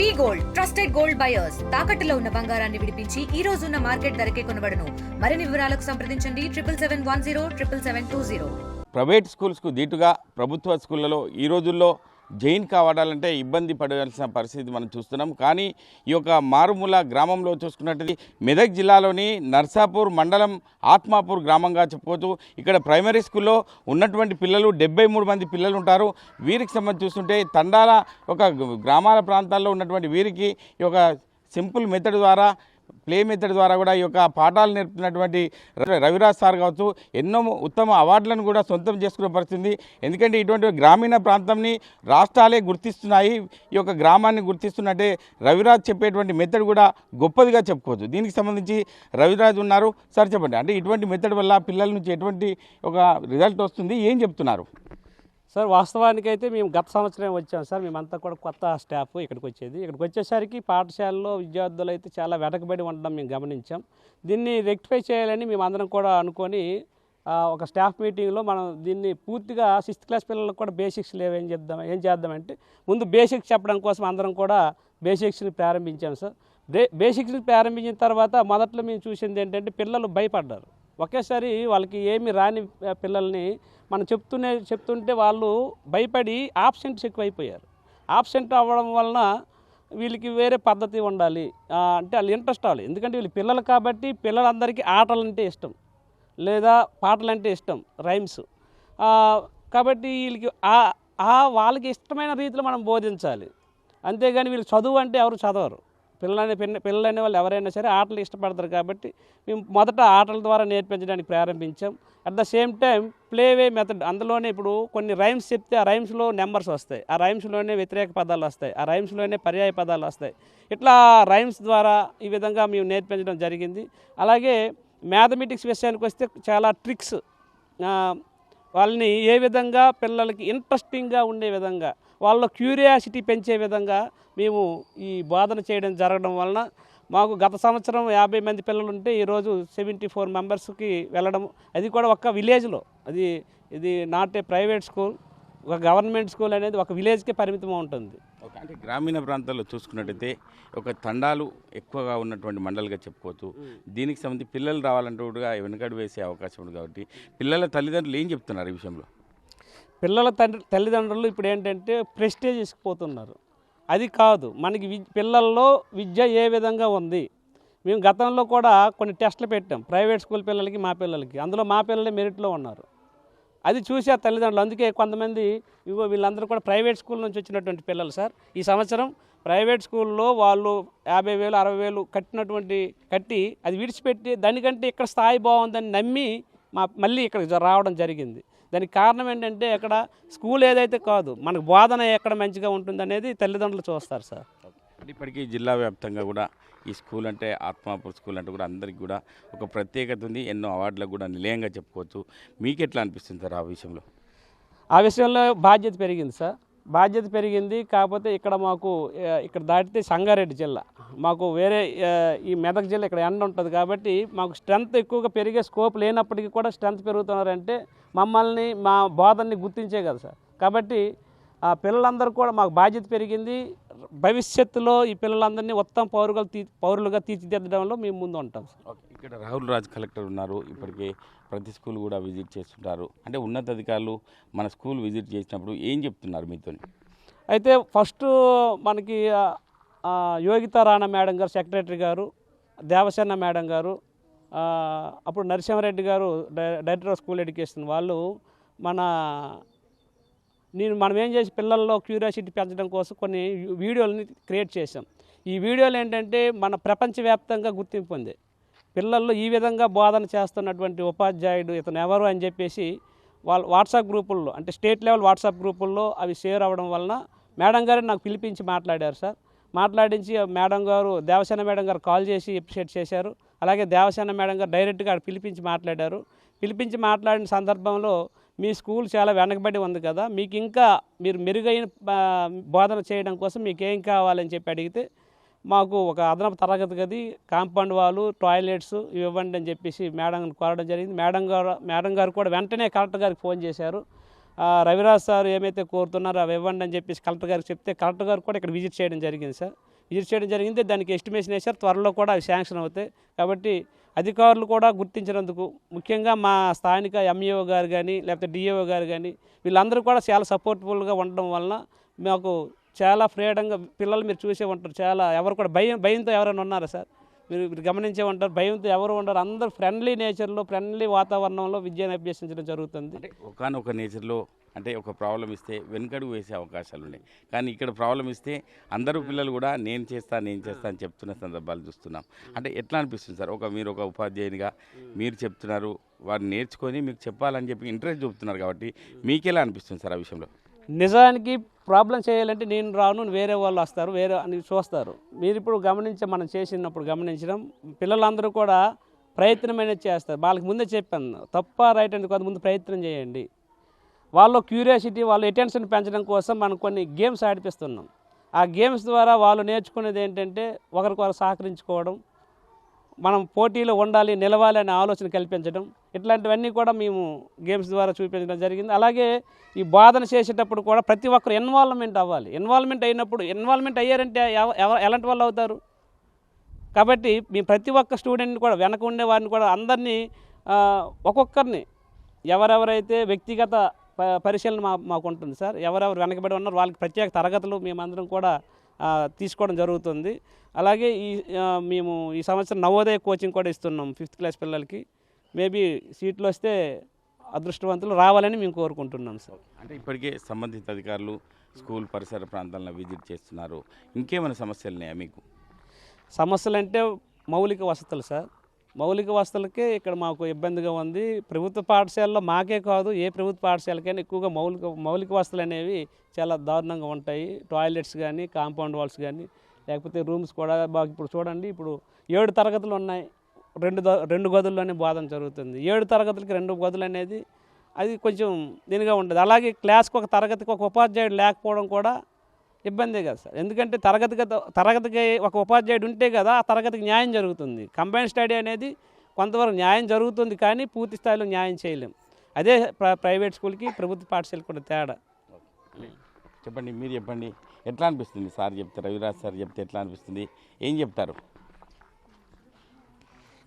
V gold trusted gold buyers తాకట్టులో ఉన్న బంగారాన్ని విడిపించి ఈ రోజు ఉన్న మార్కెట్ ధరకే కొనబడను. మరిన్ని వివరాలకు సంప్రదించండి triple seven one zero triple seven two zero. Private స్కూల్స్కు దీటుగా ప్రభుత్వ స్కూళ్ళలో ఈ రోజుల్లో జైన్ కావడాలంటే ఇబ్బంది పడాల్సిన పరిస్థితి మనం చూస్తున్నాం. కానీ ఈ యొక్క మారుమూల గ్రామంలో చూసుకున్నట్టు మెదక్ జిల్లాలోని నర్సాపూర్ మండలం ఆత్మాపూర్ గ్రామంగా చెప్పుకోవచ్చు ఇక్కడ ప్రైమరీ స్కూల్లో ఉన్నటువంటి పిల్లలు డెబ్బై మూడు మంది పిల్లలు ఉంటారు. వీరికి సంబంధించి చూస్తుంటే తండాల ఒక గ్రామాల ప్రాంతాల్లో ఉన్నటువంటి వీరికి ఈ యొక్క సింపుల్ మెథడ్ ద్వారా ప్లే మెథడ్ ద్వారా కూడా ఈ యొక్క పాఠాలు నేర్పుతున్నటువంటి రవిరాజ్ సార్ కావచ్చు ఎన్నో ఉత్తమ అవార్డులను కూడా సొంతం చేసుకునే పరిస్థితి. ఎందుకంటే ఇటువంటి గ్రామీణ ప్రాంతంని రాష్ట్రాలే గుర్తిస్తున్నాయి ఈ యొక్క గ్రామాన్ని గుర్తిస్తున్నట్టే రవిరాజ్ చెప్పేటువంటి మెథడ్ కూడా గొప్పదిగా చెప్పుకోవచ్చు. దీనికి సంబంధించి రవిరాజ్ ఉన్నారు. సార్ చెప్పండి అంటే ఇటువంటి మెథడ్ వల్ల పిల్లల నుంచి ఎటువంటి ఒక రిజల్ట్ వస్తుంది? ఏం చెప్తున్నారు? సార్ వాస్తవానికి అయితే మేము గత సంవత్సరం వచ్చాం సార్. మేమంతా కూడా కొత్త స్టాఫ్ ఇక్కడికి వచ్చేది. ఇక్కడికి వచ్చేసరికి పాఠశాలలో విద్యార్థులు అయితే చాలా వెనకబడి ఉండడం మేము గమనించాం. దీన్ని రెక్టిఫై చేయాలని మేము అందరం కూడా అనుకొని ఒక స్టాఫ్ మీటింగ్లో మనం దీన్ని పూర్తిగా సిక్స్త్ క్లాస్ పిల్లలకు కూడా బేసిక్స్ లేవు. ఏం చేద్దాం ఏం చేద్దామంటే ముందు బేసిక్స్ చెప్పడం కోసం అందరం కూడా బేసిక్స్ని ప్రారంభించాం సార్. బే బేసిక్స్ని ప్రారంభించిన తర్వాత మొదట్లో మేము చూసింది ఏంటంటే పిల్లలు భయపడ్డారు. ఒకేసారి వాళ్ళకి ఏమి రాని పిల్లల్ని మనం చెప్తూనే చెప్తుంటే వాళ్ళు భయపడి ఆబ్సెంట్స్ ఎక్కువైపోయారు. ఆబ్సెంట్ అవ్వడం వలన వీళ్ళకి వేరే పద్ధతి ఉండాలి. అంటే వాళ్ళు ఇంట్రెస్ట్ అవ్వాలి. ఎందుకంటే వీళ్ళు పిల్లలు కాబట్టి పిల్లలందరికీ ఆటలు అంటే ఇష్టం. లేదా పాటలు అంటే ఇష్టం రైమ్స్. కాబట్టి వీళ్ళకి ఆ వాళ్ళకి ఇష్టమైన రీతిలో మనం బోధించాలి. అంతేగాని వీళ్ళు చదువు అంటే ఎవరు చదవరు. పిల్లలనే పిల్ల పిల్లలనే వాళ్ళు ఎవరైనా సరే ఆటలు ఇష్టపడతారు కాబట్టి మేము మొదట ఆటల ద్వారా నేర్పించడానికి ప్రారంభించాం. At the same time play way method అందులోనే ఇప్పుడు కొన్ని రైమ్స్ చెప్తే ఆ రైమ్స్లో నెంబర్స్ వస్తాయి. ఆ రైమ్స్లోనే వ్యతిరేక పదాలు వస్తాయి. ఆ రైమ్స్లోనే పర్యాయ పదాలు వస్తాయి. ఇట్లా రైమ్స్ ద్వారా ఈ విధంగా మేము నేర్పించడం జరిగింది. అలాగే మ్యాథమెటిక్స్ విషయానికి వస్తే చాలా ట్రిక్స్ వాళ్ళని ఏ విధంగా పిల్లలకి ఇంట్రెస్టింగ్గా ఉండే విధంగా వాళ్ళ క్యూరియాసిటీ పెంచే విధంగా మేము ఈ బోధన చేయడం జరగడం వలన మాకు గత సంవత్సరం యాభై మంది పిల్లలు ఉంటే ఈరోజు సెవెంటీ ఫోర్ మెంబర్స్కి వెళ్ళడం అది కూడా ఒక్క విలేజ్లో. అది ఇది నాట్ ఏ ప్రైవేట్ స్కూల్ ఒక గవర్నమెంట్ స్కూల్ అనేది ఒక విలేజ్కే పరిమితం ఉంటుంది. అంటే గ్రామీణ ప్రాంతాల్లో చూసుకున్నట్టయితే ఒక తండాలు ఎక్కువగా ఉన్నటువంటి మండలిగా చెప్పుకోవచ్చు. దీనికి సంబంధించి పిల్లలు రావాలంటే కూడా వెనుకడు వేసే అవకాశం ఉంది కాబట్టి పిల్లల తల్లిదండ్రులు ఏం చెప్తున్నారు ఈ విషయంలో? పిల్లల తండ్రి తల్లిదండ్రులు ఇప్పుడు ఏంటంటే ప్రెస్టేజ్ ఇసుకుపోతున్నారు అది కాదు మనకి వి పిల్లల్లో విద్య ఏ విధంగా ఉంది? మేము గతంలో కూడా కొన్ని టెస్టులు పెట్టాం ప్రైవేట్ స్కూల్ పిల్లలకి మా పిల్లలకి. అందులో మా పిల్లలే మెరిట్లో ఉన్నారు. అది చూసి ఆ తల్లిదండ్రులు అందుకే కొంతమంది ఇగో వీళ్ళందరూ కూడా ప్రైవేట్ స్కూల్ నుంచి వచ్చినటువంటి పిల్లలు సార్. ఈ సంవత్సరం ప్రైవేట్ స్కూల్లో వాళ్ళు యాభై వేలు అరవై వేలు కట్టినటువంటి కట్టి అది విడిచిపెట్టి దానికంటే ఇక్కడ స్థాయి బాగుందని నమ్మి మా మళ్ళీ ఇక్కడ రావడం జరిగింది. దానికి కారణం ఏంటంటే ఇక్కడ స్కూల్ ఏదైతే కాదు మనకు బోధన ఎక్కడ మంచిగా ఉంటుందనేది తల్లిదండ్రులు చూస్తారు సార్. ఇప్పటికీ జిల్లా వ్యాప్తంగా కూడా ఈ స్కూల్ అంటే ఆత్మాపూర్ స్కూల్ అంటే కూడా అందరికీ కూడా ఒక ప్రత్యేకత ఉంది. ఎన్నో అవార్డులకు కూడా నిలయంగా చెప్పుకోవచ్చు. మీకు ఎట్లా అనిపిస్తుంది సార్ ఆ విషయంలో? ఆ విషయంలో బాధ్యత పెరిగింది సార్. బాధ్యత పెరిగింది. కాకపోతే ఇక్కడ మాకు ఇక్కడ దాటితే సంగారెడ్డి జిల్లా. మాకు వేరే ఈ మెదక్ జిల్లా ఇక్కడ ఎండ ఉంటుంది కాబట్టి మాకు స్ట్రెంత్ ఎక్కువగా పెరిగే స్కోప్ లేనప్పటికీ కూడా స్ట్రెంత్ పెరుగుతున్నారంటే మమ్మల్ని మా బోధనని గుర్తించే కదా సార్. కాబట్టి ఆ పిల్లలందరూ కూడా మాకు బాధ్యత పెరిగింది. భవిష్యత్తులో ఈ పిల్లలందరినీ ఉత్తమ పౌరుగా తీ పౌరులుగా తీర్చిదిద్దడంలో మేము ముందు ఉంటాం సార్. ఇక్కడ రాహుల్ రాజ్ కలెక్టర్ ఉన్నారు. ఇప్పటికే ప్రతి స్కూల్ కూడా విజిట్ చేస్తుంటారు. అంటే ఉన్నతాధికారులు మన స్కూల్ విజిట్ చేసినప్పుడు ఏం చెప్తున్నారు మీతో అయితే ఫస్ట్ మనకి Yogita Rana madam garu secretary garu Devasena madam garu అప్పుడు నరసింహారెడ్డి గారు డై- డైరెక్టర్ ఆఫ్ స్కూల్ ఎడ్యుకేషన్ వాళ్ళు మన నేను మనం ఏం చేసి పిల్లల్లో క్యూరియాసిటీ పెంచడం కోసం కొన్ని వీడియోలని క్రియేట్ చేశాం. ఈ వీడియోలు ఏంటంటే మన ప్రపంచవ్యాప్తంగా గుర్తింపు ఉంది పిల్లల్లో ఈ విధంగా బోధన చేస్తున్నటువంటి ఉపాధ్యాయుడు ఇతను ఎవరు అని చెప్పేసి వాళ్ళ వాట్సాప్ గ్రూపుల్లో అంటే స్టేట్ లెవెల్ వాట్సాప్ గ్రూపుల్లో అవి షేర్ అవ్వడం వలన మేడం గారు నాకు పిలిపించి మాట్లాడారు sir. మాట్లాడించి madam garu Devasena madam garu call చేసి ఎప్రిషియేట్ చేశారు. అలాగే దేవసేన మేడం గారు డైరెక్ట్గా పిలిపించి మాట్లాడారు. పిలిపించి మాట్లాడిన సందర్భంలో మీ స్కూల్ చాలా వెనకబడి ఉంది కదా మీకు ఇంకా మీరు మెరుగైన బోధన చేయడం కోసం మీకు ఏం కావాలని చెప్పి అడిగితే మాకు ఒక అదనపు తరగతి గది కాంపౌండ్ వాళ్ళు టాయిలెట్స్ ఇవి ఇవ్వండి అని చెప్పేసి మేడం కోరడం జరిగింది. మేడం గారు మేడం గారు కూడా వెంటనే కలెక్టర్ గారికి ఫోన్ చేశారు. రవిరాజ్ సార్ ఏమైతే కోరుతున్నారో అవి ఇవ్వండి అని చెప్పేసి కలెక్టర్ గారికి చెప్తే కలెక్టర్ గారు కూడా ఇక్కడ విజిట్ చేయడం జరిగింది సార్. విజిట్ చేయడం జరిగింది దానికి ఎస్టిమేషన్ వేశారు. త్వరలో కూడా అవి శాంక్షన్ అవుతాయి. కాబట్టి అధికారులు కూడా గుర్తించినందుకు ముఖ్యంగా మా స్థానిక ఎంఈఓ గారు కానీ లేకపోతే డిఏఓ గారు కానీ వీళ్ళందరూ కూడా చాలా సపోర్టబుల్గా ఉండడం వలన మాకు చాలా ఫ్రీడంగా పిల్లలు మీరు చూసే ఉంటారు. చాలా ఎవరు కూడా భయం భయంతో ఎవరైనా ఉన్నారా సార్? మీరు మీరు గమనించే ఉంటారు భయంతో ఎవరు ఉండరు. అందరూ ఫ్రెండ్లీ నేచర్లో ఫ్రెండ్లీ వాతావరణంలో విద్యను అభ్యసించడం జరుగుతుంది. ఒకనొక నేచర్లో అంటే ఒక ప్రాబ్లం ఇస్తే వెనుకడుగు వేసే అవకాశాలు ఉన్నాయి. కానీ ఇక్కడ ప్రాబ్లం ఇస్తే అందరూ పిల్లలు కూడా నేను చేస్తా నేను చేస్తా అని చెప్తున్న సందర్భాలు చూస్తున్నాం. అంటే ఎట్లా అనిపిస్తుంది సార్? ఒక మీరు ఒక ఉపాధ్యాయునిగా మీరు చెప్తున్నారు వారు నేర్చుకొని మీకు చెప్పాలని చెప్పి ఇంట్రెస్ట్ చూపుతున్నారు కాబట్టి మీకెలా అనిపిస్తుంది సార్ ఆ విషయంలో? నిజానికి ప్రాబ్లం చేయాలంటే నేను రాను వేరే వాళ్ళు వస్తారు వేరే అని చూస్తారు. మీరు ఇప్పుడు గమనించి మనం చేసినప్పుడు గమనించడం పిల్లలందరూ కూడా ప్రయత్నం అనేది చేస్తారు. వాళ్ళకి ముందే చెప్పాను తప్ప రైట్ అని కొంతమంది ముందు ప్రయత్నం చేయండి. వాళ్ళు క్యూరియాసిటీ వాళ్ళు అటెన్షన్ పెంచడం కోసం మనం కొన్ని గేమ్స్ ఆడిపిస్తున్నాం. ఆ గేమ్స్ ద్వారా వాళ్ళు నేర్చుకునేది ఏంటంటే ఒకరికొకరు సహకరించుకోవడం మనం పోటీలో ఉండాలి నిలవాలి అనే ఆలోచన కల్పించడం. ఇట్లాంటివన్నీ కూడా మేము గేమ్స్ ద్వారా చూపించడం జరిగింది. అలాగే ఈ బోధన చేసేటప్పుడు కూడా ప్రతి ఒక్కరు ఇన్వాల్వ్మెంట్ అవ్వాలి. ఇన్వాల్వ్మెంట్ అయినప్పుడు ఇన్వాల్వ్మెంట్ అయ్యారంటే ఎవ- ఎలాంటి వాళ్ళు అవుతారు? కాబట్టి మీ ప్రతి ఒక్క స్టూడెంట్ని కూడా వెనక ఉండే వారిని కూడా అందరినీ ఒక్కొక్కరిని ఎవరెవరైతే వ్యక్తిగత పరిశీలన మా మాకు ఉంటుంది సార్. ఎవరెవరు వెనకబడి ఉన్నారు వాళ్ళకి ప్రత్యేక తరగతులు మేమందరం కూడా తీసుకోవడం జరుగుతుంది. అలాగే ఈ మేము ఈ సంవత్సరం నవోదయ కోచింగ్ కూడా ఇస్తున్నాం ఫిఫ్త్ క్లాస్ పిల్లలకి. మేబీ సీట్లు వస్తే అదృష్టవంతులు రావాలని మేము కోరుకుంటున్నాం సార్. అంటే ఇప్పటికే సంబంధిత అధికారులు స్కూల్ పరిసర ప్రాంతాలను విజిట్ చేస్తున్నారు. ఇంకేమైనా సమస్యలు ఉన్నాయా మీకు? సమస్యలు అంటే మౌలిక వసతులు సార్. మౌలిక వసతులకే ఇక్కడ మాకు ఇబ్బందిగా ఉంది. ప్రభుత్వ పాఠశాలలో మాకే కాదు ఏ ప్రభుత్వ పాఠశాలకైనా ఎక్కువగా మౌలిక మౌలిక వసతులు అనేవి చాలా దారుణంగా ఉంటాయి. టాయిలెట్స్ కానీ కాంపౌండ్ వాల్స్ కానీ లేకపోతే రూమ్స్ కూడా బాగా ఇప్పుడు చూడండి ఇప్పుడు ఏడు తరగతులు ఉన్నాయి. రెండు రెండు గదుల్లోనే బోధన జరుగుతుంది. ఏడు తరగతులకి రెండు గదులు అనేది అది కొంచెం దీనిగా ఉంటుంది అలాగే క్లాస్కి ఒక తరగతికి ఒక ఉపాధ్యాయుడు లేకపోవడం కూడా ఇబ్బందే కదా సార్. ఎందుకంటే తరగతికి తరగతికి ఒక ఉపాధ్యాయుడు ఉంటే కదా ఆ తరగతికి న్యాయం జరుగుతుంది. కంబైన్ స్టడీ అనేది కొంతవరకు న్యాయం జరుగుతుంది కానీ పూర్తి స్థాయిలో న్యాయం చేయలేం. అదే ప్ర- ప్రైవేట్ స్కూల్కి ప్రభుత్వ పాఠశాలకు కూడా తేడా. చెప్పండి మీరు చెప్పండి. ఎట్లా అనిపిస్తుంది సార్ చెప్తే రవిరాజ్ సార్ చెప్తే ఎట్లా అనిపిస్తుంది? ఏం చెప్తారు?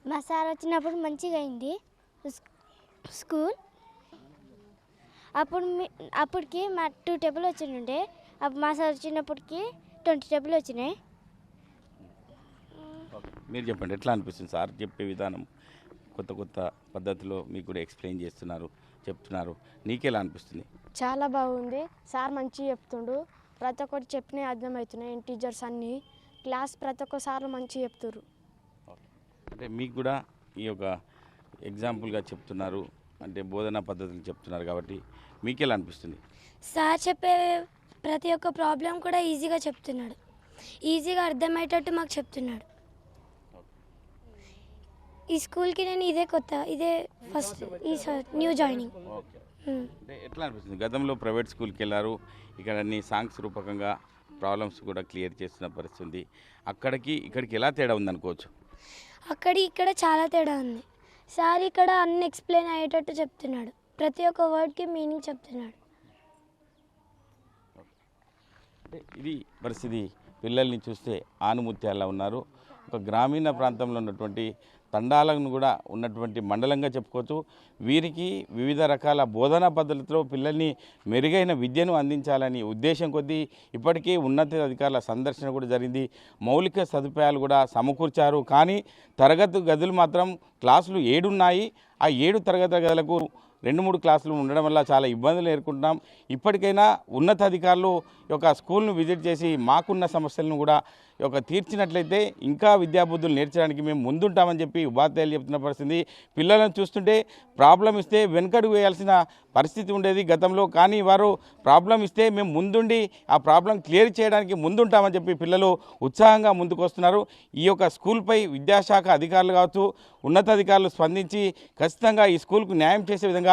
మా సార్ వచ్చినప్పుడు మంచిగా అయింది. స్కూల్. అప్పుడు మీ అప్పటికి మా టూ టేబుల్ వచ్చిండే మా సార్ వచ్చినప్పటికి ట్వంటీ టేబుల్ వచ్చినాయి. మీరు చెప్పండి ఎట్లా అనిపిస్తుంది సార్ చెప్పే విధానం? కొత్త కొత్త పద్ధతిలో మీకు కూడా ఎక్స్ప్లెయిన్ చేస్తున్నారు చెప్తున్నారు. నీకెలా అనిపిస్తుంది? చాలా బాగుంది. సార్ మంచిగా చెప్తుండు. ప్రతి ఒక్కటి చెప్పినవి అర్థమవుతున్నాయి. టీచర్స్ అన్నీ క్లాస్ ప్రతి ఒక్క సార్లు మంచిగా చెప్తుర్రు. అంటే మీకు కూడా ఈ యొక్క ఎగ్జాంపుల్గా చెప్తున్నారు. అంటే బోధనా పద్ధతులు చెప్తున్నారు కాబట్టి మీకెలా అనిపిస్తుంది? సార్ చెప్పే ప్రతి ఒక్క ప్రాబ్లం కూడా ఈజీగా చెప్తున్నాడు. ఈజీగా అర్థమయ్యేటట్టు మాకు చెప్తున్నాడు. ఈ స్కూల్కి నేను ఇదే కొత్త ఇదే ఫస్ట్ ఈ న్యూ జాయినింగ్. అంటే ఎట్లా అనిపిస్తుంది? గతంలో ప్రైవేట్ స్కూల్కి వెళ్ళారు ఇక్కడ అన్ని సాంగ్స్ రూపకంగా ప్రాబ్లమ్స్ కూడా క్లియర్ చేస్తున్న పరిస్థితి ఉంది. అక్కడికి ఇక్కడికి ఎలా తేడా ఉందనుకోవచ్చు అక్కడ ఇక్కడ చాలా తేడా ఉంది. సార్ ఇక్కడ అన్ని ఎక్స్ప్లెయిన్ అయ్యేటట్టు చెప్తున్నాడు. ప్రతి ఒక్క వర్డ్కి మీనింగ్ చెప్తున్నాడు. ఇది పరిస్థితి. పిల్లల్ని చూస్తే ఆనుముత్యాలా ఉన్నారు. ఒక గ్రామీణ ప్రాంతంలో ఉన్నటువంటి తండాలను కూడా ఉన్నటువంటి మండలంగా చెప్పుకోవచ్చు. వీరికి వివిధ రకాల బోధనా పద్ధతులతో పిల్లల్ని మెరుగైన విద్యను అందించాలని ఉద్దేశం కొద్దీ ఇప్పటికే ఉన్నత అధికారుల సందర్శన కూడా జరిగింది. మౌలిక సదుపాయాలు కూడా సమకూర్చారు. కానీ తరగతి గదులు మాత్రం క్లాసులు ఏడున్నాయి. ఆ ఏడు తరగతి గదులకు రెండు మూడు క్లాసులు ఉండడం వల్ల చాలా ఇబ్బందులు ఎదుర్కొంటున్నాం. ఇప్పటికైనా ఉన్నతాధికారులు యొక్క స్కూల్ను విజిట్ చేసి మాకున్న సమస్యలను కూడా ఒక యొక్క తీర్చినట్లయితే ఇంకా విద్యాబుద్ధులు నేర్చడానికి మేము ముందుంటామని చెప్పి ఉపాధ్యాయులు చెప్తున్న పరిస్థితి. పిల్లలను చూస్తుంటే ప్రాబ్లం ఇస్తే వెనుకడు వేయాల్సిన పరిస్థితి ఉండేది గతంలో. కానీ వారు ప్రాబ్లం ఇస్తే మేము ముందుండి ఆ ప్రాబ్లం క్లియర్ చేయడానికి ముందుంటామని చెప్పి పిల్లలు ఉత్సాహంగా ముందుకు వస్తున్నారు ఈ యొక్క స్కూల్పై విద్యాశాఖ అధికారులు కావచ్చు ఉన్నతాధికారులు స్పందించి ఖచ్చితంగా ఈ స్కూల్కు న్యాయం చేసే విధంగా